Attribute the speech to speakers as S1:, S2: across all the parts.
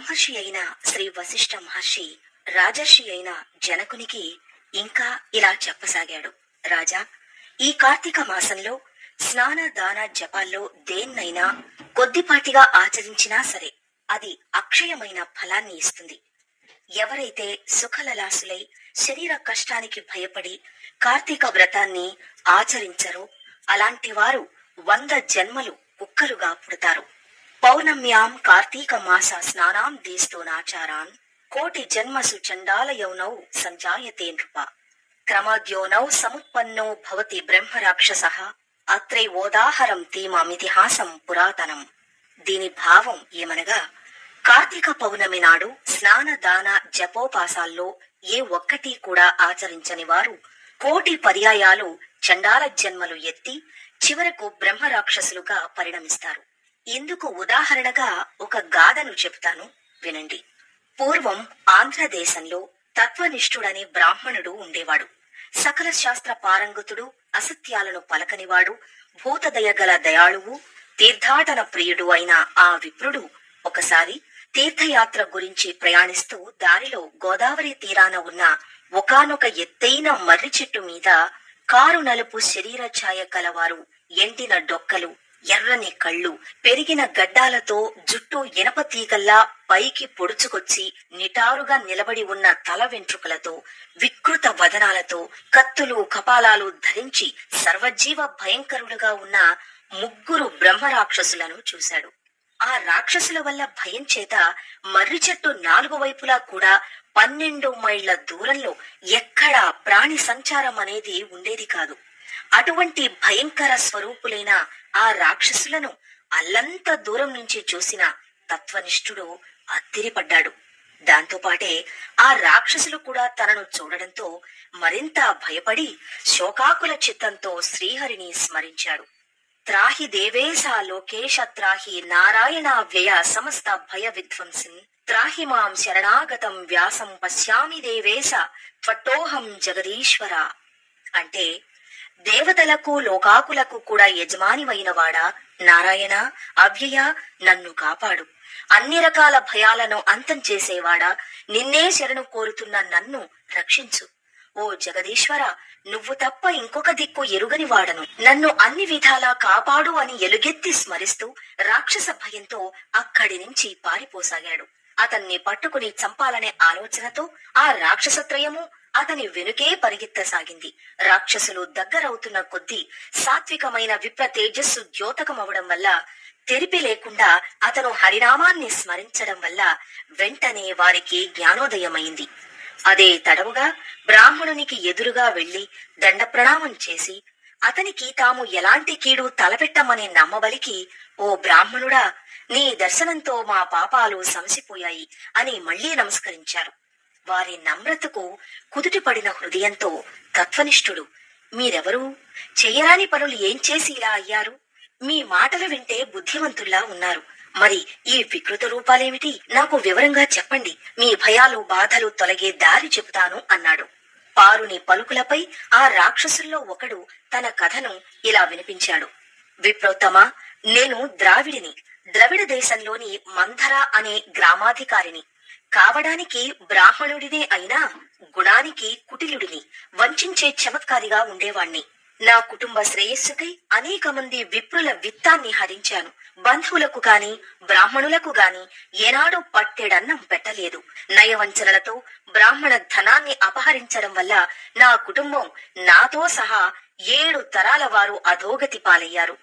S1: బ్రహ్మర్షి అయిన శ్రీ వశిష్ఠ మహర్షి రాజర్షి అయిన జనకునికి ఇంకా ఇలా చెప్పసాగాడు. రాజా ఈ కార్తీక మాసంలో స్నాన దాన జపాల్లో దేన్నైనా కొద్దిపాటిగా ఆచరించినా సరే అది అక్షయమైన ఫలాన్ని ఇస్తుంది. ఎవరైతే సుఖలలాసులై శరీర కష్టానికి భయపడి కార్తీక వ్రతాన్ని ఆచరించరో అలాంటి వారు వంద జన్మలు కుక్కలుగా పుడతారు. పౌర్ణమ్యాం కార్తీక మాస స్నానాం దేస్తోనాచారాన్ కోటి జన్మసు చండాల యౌనౌ సంజాయతే నృప. క్రమద్యోనౌ సముత్పన్నో భవతి బ్రహ్మరాక్షస. అత్రై ఓదాహరం తీమమితిహాసం పురాతనం. దీని భావం ఏమనగా కార్తీక పౌర్ణమి నాడు స్నాన దాన జపోపాసాల్లో ఏ ఒక్కటి కూడా ఆచరించని వారు కోటి పర్యాయాలు చండాల జన్మలు ఎత్తి చివరకు బ్రహ్మరాక్షసులుగా పరిణమిస్తారు. ఇందుకు ఉదాహరణగా ఒక గాథను చెప్తాను వినండి. పూర్వం ఆంధ్రదేశంలో తత్వనిష్ఠుడనే బ్రాహ్మణుడు ఉండేవాడు. సకల శాస్త్ర పారంగతుడు అసత్యాలను పలకనివాడు భూతదయ గల దయాళువు తీర్థాటన ప్రియుడు అయిన ఆ విప్రుడు ఒకసారి తీర్థయాత్ర గురించి ప్రయాణిస్తూ దారిలో గోదావరి తీరాన ఉన్న ఒకానొక ఎత్తైన మర్రి చెట్టు మీద కారు నలుపు శరీర ఛాయ కలవారు ఎండిన డొక్కలు ఎర్రని కళ్ళు పెరిగిన గడ్డాలతో జుట్టు ఇనప తీగల్లా పైకి పొడుచుకొచ్చి నిటారుగా నిలబడి ఉన్న తల వెంట్రుకలతో వికృత వదనాలతో కత్తులు కపాలాలు ధరించి సర్వజీవ భయంకరులుగా ఉన్న ముగ్గురు బ్రహ్మరాక్షసులను చూశాడు. ఆ రాక్షసుల వల్ల భయం చేత మర్రి చెట్టు నాలుగు వైపులా కూడా పన్నెండు మైళ్ళ దూరంలో ఎక్కడా ప్రాణి సంచారం అనేది ఉండేది కాదు. అటువంటి భయంకర స్వరూపులైన ఆ రాక్షసులను అల్లంత దూరం నుంచి చూసిన తత్వనిష్ఠుడు అత్తిరిపడ్డాడు దాంతోపాటే ఆ రాక్షసులు కూడా తనను చూడడంతో మరింత భయపడి శోకాకుల చిత్తంతో శ్రీహరిని స్మరించాడు. త్రాహి దేవేశ లోకేశ త్రాహి నారాయణ వ్యయ సమస్త భయ విధ్వంసిన్. త్రాహి మాం శరణాగతం వ్యాసం పశ్యామి దేవేశ త్వట్టోహం జగదీశ్వర. అంటే దేవతలకు లోకాకులకు కూడా యజమానివైనవాడా నారాయణ అవ్యయ నన్ను కాపాడు. అన్ని రకాల భయాలను అంతం చేసేవాడా నిన్నే శరణు కోరుతున్న నన్ను రక్షించు. ఓ జగదీశ్వర నువ్వు తప్ప ఇంకొక దిక్కు ఎరుగని వాడను. నన్ను అన్ని విధాలా కాపాడు అని ఎలుగెత్తి స్మరిస్తూ రాక్షస భయంతో అక్కడి నుంచి పారిపోసాగాడు. అతన్ని పట్టుకుని చంపాలనే ఆలోచనతో ఆ రాక్షసత్రయము అతని వెనుకే పరిగెత్తసాగింది. రాక్షసులు దగ్గరవుతున్న కొద్దీ సాత్వికమైన విప్ర తేజస్సు ద్యోతకమవడం వల్ల తెరిపి లేకుండా అతను హరినామాన్ని స్మరించడం వల్ల వెంటనే వారికి జ్ఞానోదయమైంది. అదే తడవుగా బ్రాహ్మణునికి ఎదురుగా వెళ్ళి దండ ప్రణామం చేసి అతనికి తాము ఎలాంటి కీడు తలపెట్టమని నమ్మబలికి ఓ బ్రాహ్మణుడా నీ దర్శనంతో మా పాపాలు సమసిపోయాయి అని మళ్ళీ నమస్కరించారు. వారి నమ్రతకు కుదుటిపడిన హృదయంతో తత్వనిష్ఠుడు మీరెవరు? చెయ్యరాని పనులు ఏం చేసి ఇలా అయ్యారు? మీ మాటలు వింటే బుద్ధిమంతుల్లా ఉన్నారు. మరి ఈ వికృత రూపాలేమిటి? నాకు వివరంగా చెప్పండి. మీ భయాలు బాధలు తొలగే దారి చెబుతాను అన్నాడు. పారుని పలుకులపై ఆ రాక్షసుల్లో ఒకడు తన కథను ఇలా వినిపించాడు. విప్రోత్తమ నేను ద్రావిడిని. ద్రవిడ దేశంలోని మంధర అనే గ్రామాధికారిని. కావడానికి బ్రాహ్మణుడినే అయినా గుణానికి కుటిలుడిని. వంచించే చమత్కారిగా ఉండేవాణ్ణి. నా కుటుంబ శ్రేయస్సుకై అనేక మంది విప్రుల విత్తాన్ని హరించాను. బంధువులకు గాని బ్రాహ్మణులకు గాని ఏనాడు పట్టెడన్నం పెట్టలేదు. నయవంచనలతో బ్రాహ్మణ ధనాన్ని అపహరించడం వల్ల నా కుటుంబం నాతో సహా ఏడు తరాల వారు అధోగతి పాలయ్యారు.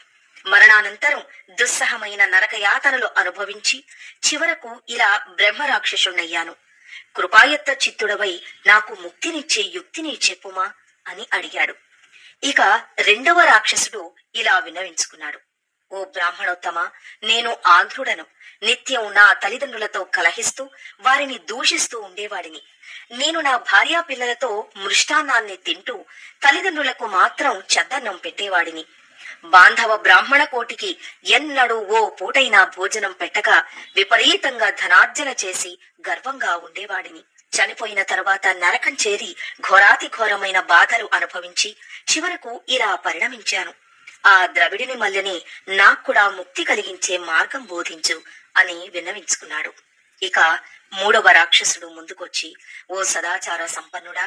S1: మరణానంతరం దుస్సహమైన నరకయాతనలు అనుభవించి చివరకు ఇలా బ్రహ్మరాక్షసుణ్ణయ్యాను. కృపాయత్త చిత్తుడవై నాకు ముక్తినిచ్చే యుక్తిని చెప్పుమా అని అడిగాడు. ఇక రెండవ రాక్షసుడు ఇలా విన్నవించుకున్నాడు. ఓ బ్రాహ్మణోత్తమ నేను ఆంధ్రుడను. నిత్యం నా తల్లిదండ్రులతో కలహిస్తూ వారిని దూషిస్తూ ఉండేవాడిని. నేను నా భార్యా పిల్లలతో మృష్టాన్నాన్ని తింటూ తల్లిదండ్రులకు మాత్రం చెద్దన్నం పెట్టేవాడిని. బాంధవ బ్రాహ్మణ కోటికి ఎన్నడూ ఓ పూటైనా భోజనం పెట్టక విపరీతంగా ధనార్జన చేసి గర్వంగా ఉండేవాడిని. చనిపోయిన తర్వాత నరకం చేరి ఘోరాతి ఘోరమైన బాధలు అనుభవించి చివరకు ఇలా పరిణమించాను. ఆ ద్రవిడిని మల్లెని నాకు కూడా ముక్తి కలిగించే మార్గం బోధించు అని విన్నవించుకున్నాడు. ఇక మూడవ రాక్షసుడు ముందుకొచ్చి ఓ సదాచార సంపన్నుడా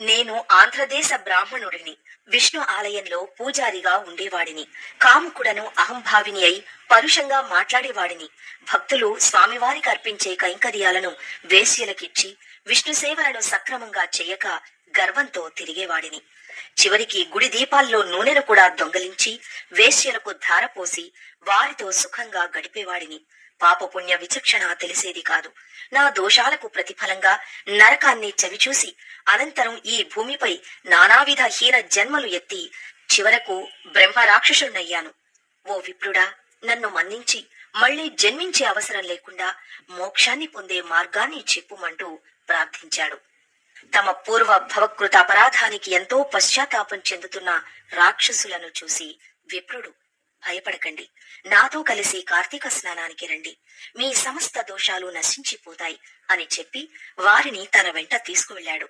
S1: నేను ఆంధ్రదేశ బ్రాహ్మణుడిని విష్ణు ఆలయంలో పూజారిగా ఉండేవాడిని కాముకుడను అహంభావిని అయి పరుషంగా మాట్లాడేవాడిని. భక్తులు స్వామివారికి అర్పించే కైంకర్యాలను వేశ్యలకిచ్చి విష్ణు సేవలను సక్రమంగా చేయక గర్వంతో తిరిగేవాడిని. చివరికి గుడి దీపాల్లో నూనెను కూడా దొంగలించి వేశ్యలకు ధారపోసి వారితో సుఖంగా గడిపేవాడిని. పాపపుణ్య విచక్షణ తెలిసేది కాదు. నా దోషాలకు ప్రతిఫలంగా నరకాన్ని చవిచూసి అనంతరం ఈ భూమిపై నానావిధ హీన జన్మలు ఎత్తి చివరకు బ్రహ్మ రాక్షసుణ్ణయ్యాను ఓ విప్రుడా నన్ను మన్నించి మళ్ళీ జన్మించే అవసరం లేకుండా మోక్షాన్ని పొందే మార్గాన్ని చెప్పుమంటూ ప్రార్థించాడు. తమ పూర్వ భవకృత అపరాధానికి ఎంతో పశ్చాత్తాపం చెందుతున్న రాక్షసులను చూసి విప్రుడు భయపడకండి. నాతో కలిసి కార్తీక స్నానానికి రండి. మీ సమస్త దోషాలు నశించిపోతాయి అని చెప్పి వారిని తన వెంట తీసుకువెళ్ళాడు.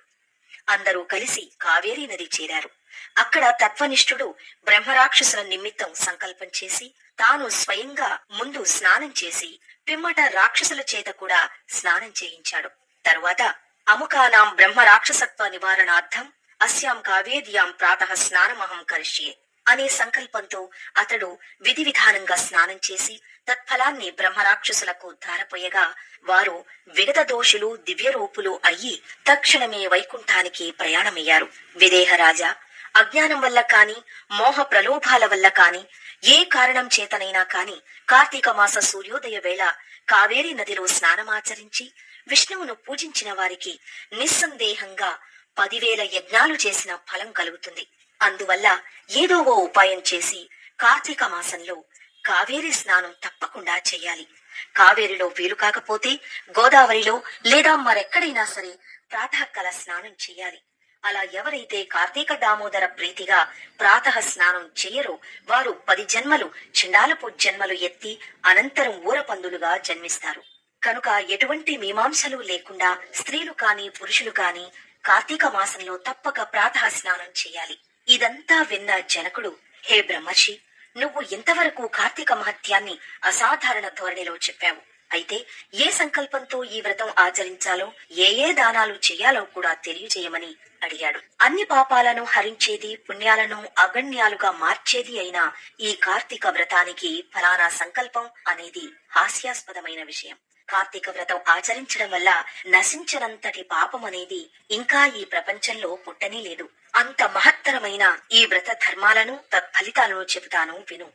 S1: అందరూ కలిసి కావేరీ నది చేరారు. అక్కడ తత్వనిష్ఠుడు బ్రహ్మరాక్షసుల నిమిత్తం సంకల్పం చేసి తాను స్వయంగా ముందు స్నానం చేసి పిమ్మట రాక్షసుల చేత కూడా స్నానం చేయించాడు. తరువాత అముకానాం బ్రహ్మ రాక్షసత్వ నివారణార్థం అస్యాం కావేర్యాం ప్రాతః స్నానమహం కరిష్యే. అనే సంకల్పంతో అతడు విధి విధానంగా స్నానం చేసి తత్ఫలాన్ని బ్రహ్మరాక్షసులకు ధారపోయగా వారు విగత దోషులు దివ్యరూపులు అయ్యి తక్షణమే వైకుంఠానికి ప్రయాణమయ్యారు. విదేహరాజా అజ్ఞానం వల్ల కాని మోహ ప్రలోభాల వల్ల కాని ఏ కారణం చేతనైనా కాని కార్తీక మాస సూర్యోదయ వేళ కావేరీ నదిలో స్నానమాచరించి విష్ణువును పూజించిన వారికి నిస్సందేహంగా పదివేల యజ్ఞాలు చేసిన ఫలం కలుగుతుంది. అందువల్ల ఏదో ఓ ఉపాయం చేసి కార్తీక మాసంలో కావేరి స్నానం తప్పకుండా చేయాలి. కావేరిలో వీలు కాకపోతే గోదావరిలో లేదా మరెక్కడైనా సరే ప్రాతకాల స్నానం చేయాలి. అలా ఎవరైతే కార్తీక దామోదర ప్రీతిగా ప్రాతః స్నానం చేయరో వారు పది జన్మలు చిండాలపు జన్మలు ఎత్తి అనంతరం ఊరపందులుగా జన్మిస్తారు. కనుక ఎటువంటి మీమాంసలు లేకుండా స్త్రీలు కాని పురుషులు కాని కార్తీక మాసంలో తప్పక ప్రాతః స్నానం చేయాలి. ఇదంతా విన్న జనకుడు హే బ్రహ్మర్షి నువ్వు ఇంతవరకు కార్తీక మహత్యాన్ని అసాధారణ ధోరణిలో చెప్పావు. అయితే ఏ సంకల్పంతో ఈ వ్రతం ఆచరించాలో ఏ ఏ దానాలు చేయాలో కూడా తెలియజేయమని అడిగాడు. అన్ని పాపాలను హరించేది పుణ్యాలను అగణ్యాలుగా మార్చేది అయిన ఈ కార్తీక వ్రతానికి ఫలానా సంకల్పం అనేది హాస్యాస్పదమైన విషయం. కార్తీక వ్రతం ఆచరించడం వల్ల నశించనంతటి పాపం అనేది ఇంకా ఈ ప్రపంచంలో పుట్టనీ లేదు. అంత మహత్తరమైన ఈ వ్రత ధర్మాలను తత్ఫలితాలను చెబుతాను విను.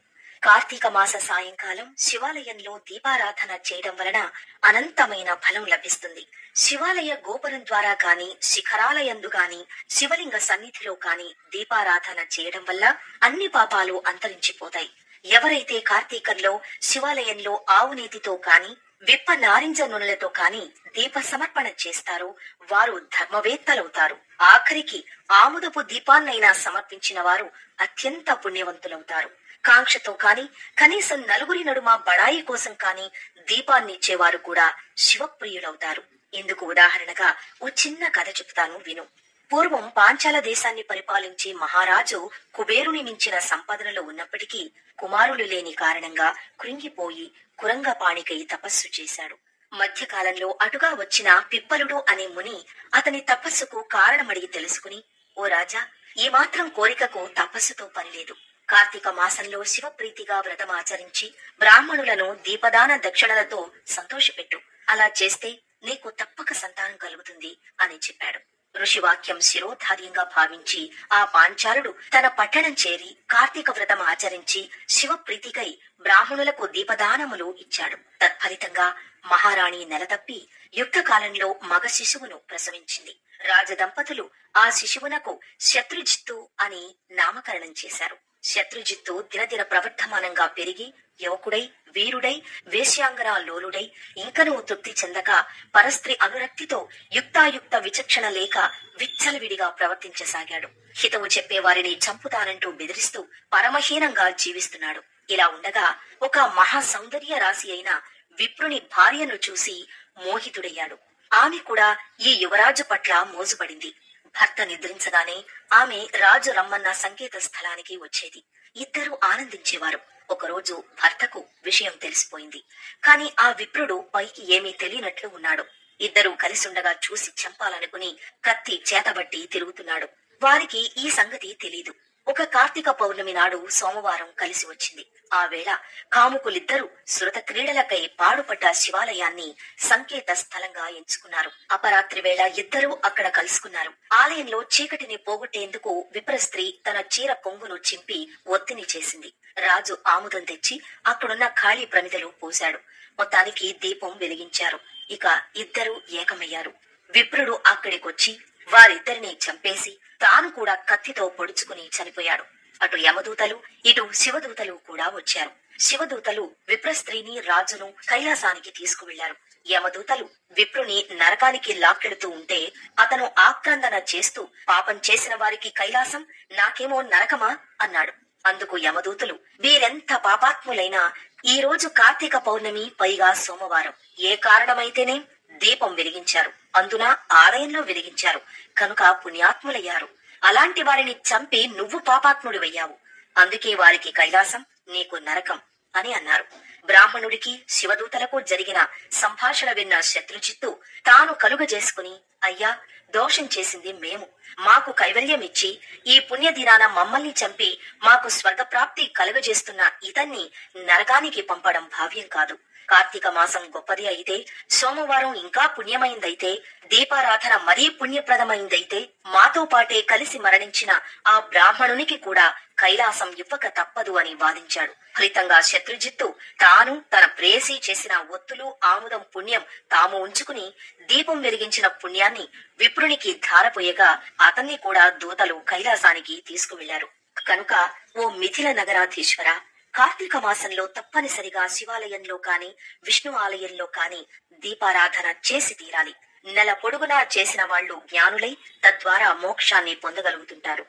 S1: కార్తీక మాస సాయంకాలం శివాలయంలో దీపారాధన చేయడం వలన అనంతమైన ఫలం లభిస్తుంది. శివాలయ గోపురం ద్వారా గాని శిఖరాలయందు గాని శివలింగ సన్నిధిలో కాని దీపారాధన చేయడం వల్ల అన్ని పాపాలు అంతరించిపోతాయి. ఎవరైతే కార్తీకంలో శివాలయంలో ఆవునీతితో కాని విప్ప నారింజ నూనెలతో కాని దీప సమర్పణ చేస్తారో వారు ధర్మవేత్తలవుతారు. ఆఖరికి ఆముదపు దీపాన్నైనా సమర్పించిన వారు అత్యంత పుణ్యవంతులవుతారు. కాంక్షతో కాని కనీసం నలుగురి నడుమ బడాయి కోసం కాని దీపాన్నిచ్చేవారు కూడా శివప్రియులవుతారు. ఇందుకు ఉదాహరణగా ఓ చిన్న కథ చెప్తాను విను. పూర్వం పాంచాల దేశాన్ని పరిపాలించే మహారాజు కుబేరుని మించిన సంపదనలో ఉన్నప్పటికీ కుమారులు లేని కారణంగా కృంగిపోయి కురంగపాణికై తపస్సు చేశాడు. మధ్యకాలంలో అటుగా వచ్చిన పిప్పలుడు అనే ముని అతని తపస్సుకు కారణమడిగి తెలుసుకుని ఓ రాజా ఈ మాత్రం కోరికకు తపస్సుతో పనిలేదు. కార్తీక మాసంలో శివప్రీతిగా వ్రతమాచరించి బ్రాహ్మణులను దీపదాన దక్షిణలతో సంతోషపెట్టు. అలా చేస్తే నీకు తప్పక సంతానం కలుగుతుంది అని చెప్పాడు. ఋషివాక్యం శిరోధార్యంగా భావించి ఆ పాంచాలుడు తన పట్టణం చేరి కార్తీక వ్రతం ఆచరించి శివప్రీతికై బ్రాహ్మణులకు దీపదానములు ఇచ్చాడు. తత్ఫలితంగా మహారాణి నెలతప్పి యుక్త కాలంలో మగ శిశువును ప్రసవించింది. రాజదంపతులు ఆ శిశువునకు శత్రుజిత్తు అని నామకరణం చేశారు. శత్రుజిత్తు దినదిన ప్రవర్ధమానంగా పెరిగి యువకుడై వీరుడై వేశ్యాంగన లోలుడై ఇంకనూ తృప్తి చెందక పరస్త్రీ అనురక్తితో యుక్తాయుక్త విచక్షణ లేక విచ్చలవిడిగా ప్రవర్తించసాగాడు. హితవు చెప్పేవారిని చంపుతానంటూ బెదిరిస్తూ పరమహీనంగా జీవిస్తున్నాడు. ఇలా ఉండగా ఒక మహా సౌందర్య రాశి అయిన విప్రుని భార్యను చూసి మోహితుడయ్యాడు. ఆమె కూడా ఈ యువరాజు పట్ల మోజుపడింది. భర్త నిద్రించగానే ఆమె రాజు రమ్మన్న సంకేత స్థలానికి వచ్చేది. ఇద్దరు ఆనందించేవారు. ఒకరోజు భర్తకు విషయం తెలిసిపోయింది. కాని ఆ విప్రుడు పైకి ఏమీ తెలియనట్లు ఉన్నాడు. ఇద్దరూ కలిసుండగా చూసి చంపాలనుకుని కత్తి చేతబట్టి తిరుగుతున్నాడు. వారికి ఈ సంగతి తెలీదు. ఒక కార్తీక పౌర్ణమి నాడు సోమవారం కలిసి వచ్చింది. ఆ వేళ కాముకులిద్దరూ శృత క్రీడలకై పాడుపడ్డ శివాలయాన్ని సంకేత స్థలంగా ఎంచుకున్నారు. అపరాత్రి వేళ ఇద్దరూ అక్కడ కలుసుకున్నారు. ఆలయంలో చీకటిని పోగొట్టేందుకు విప్రస్త్రీ తన చీర కొంగును చింపి ఒత్తిని చేసింది. రాజు ఆముదం తెచ్చి అక్కడున్న ఖాళీ ప్రమిదలో పోశాడు. మొత్తానికి దీపం వెలిగించారు. ఇక ఇద్దరూ ఏకమయ్యారు. విప్రుడు అక్కడికొచ్చి వారిద్దరిని చంపేసి తాను కూడా కత్తితో పొడుచుకుని చనిపోయాడు. అటు యమదూతలు ఇటు శివదూతలు కూడా వచ్చారు. శివదూతలు విప్రస్త్రీని రాజును కైలాసానికి తీసుకువెళ్ళారు. యమదూతలు విప్రుని నరకానికి లాక్కెడుతూ ఉంటే అతను ఆక్రందన చేస్తూ పాపం చేసిన వారికి కైలాసం నాకేమో నరకమా? అన్నాడు. అందుకు యమదూతలు వీరెంత పాపాత్ములైనా ఈ రోజు కార్తీక పౌర్ణమి పైగా సోమవారం. ఏ కారణమైతేనే దీపం వెలిగించారు. అందున ఆలయంలో వెలిగించారు. కనుక పుణ్యాత్ములయ్యారు. అలాంటి వారిని చంపి నువ్వు పాపాత్ముడివయ్యావు. అందుకే వారికి కైలాసం నీకు నరకం అని అన్నారు. బ్రాహ్మణుడికి శివదూతలకు జరిగిన సంభాషణ విన్న శత్రుజిత్తు తాను కలుగజేసుకుని అయ్యా దోషం చేసింది మేము. మాకు కైవల్యం ఇచ్చి ఈ పుణ్యదినాన మమ్మల్ని చంపి మాకు స్వర్గప్రాప్తి కలుగజేస్తున్న ఇతన్ని నరకానికి పంపడం భావ్యం కాదు. కార్తీక మాసం గొప్పది అయితే సోమవారం ఇంకా పుణ్యమైందైతే దీపారాధన మరీ పుణ్యప్రదమైందైతే మాతో పాటే కలిసి మరణించిన ఆ బ్రాహ్మణునికి కూడా కైలాసం ఇవ్వక తప్పదు అని వాదించాడు. ఫలితంగా శత్రుజిత్తు తాను తన ప్రేసి చేసిన ఒత్తులు ఆముదం పుణ్యం తాము ఉంచుకుని దీపం వెలిగించిన పుణ్యాన్ని విప్రునికి ధారపోయగా అతన్ని కూడా దూతలు కైలాసానికి తీసుకువెళ్ళారు. కనుక ఓ మిథిల నగరాధీశ్వర కార్తీక మాసంలో తప్పనిసరిగా శివాలయంలో కాని విష్ణు ఆలయంలో కాని దీపారాధన చేసి తీరాలి. నెల పొడుగునా చేసిన వాళ్ళు జ్ఞానులై తద్వారా మోక్షాన్ని పొందగలుగుతుంటారు.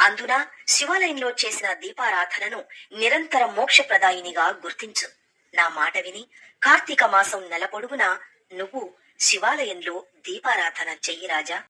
S1: అందున శివాలయంలో చేసిన దీపారాధనను నిరంతర మోక్షప్రదాయినిగా గుర్తించు. నా మాట విని కార్తీక మాసం నెల పొడుగునా నువ్వు శివాలయంలో దీపారాధన చెయ్యి రాజా.